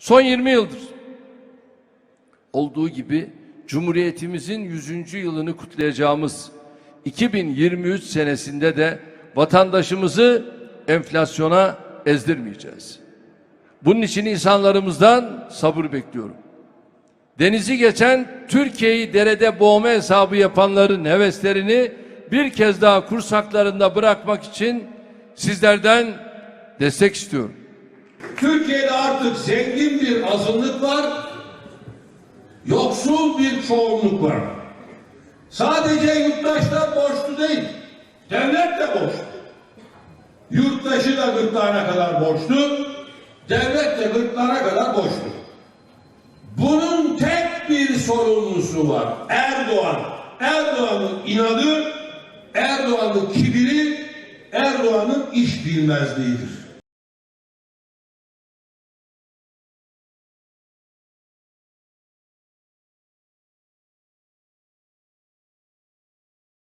Son 20 yıldır olduğu gibi Cumhuriyetimizin 100. yılını kutlayacağımız 2023 senesinde de vatandaşımızı enflasyona ezdirmeyeceğiz. Bunun için insanlarımızdan sabır bekliyorum. Denizi geçen Türkiye'yi derede boğma hesabı yapanların heveslerini bir kez daha kursaklarında bırakmak için sizlerden destek istiyorum. Türkiye'de artık zengin bir azınlık var, yoksul bir çoğunluk var. Sadece yurttaşlar borçlu değil, devlet de borçlu. Yurttaşı da gırtlağına kadar borçlu, devlet de gırtlağına kadar borçlu. Bunun tek bir sorumlusu var, Erdoğan. Erdoğan'ın inadı, Erdoğan'ın kibiri, Erdoğan'ın iş bilmezliğidir.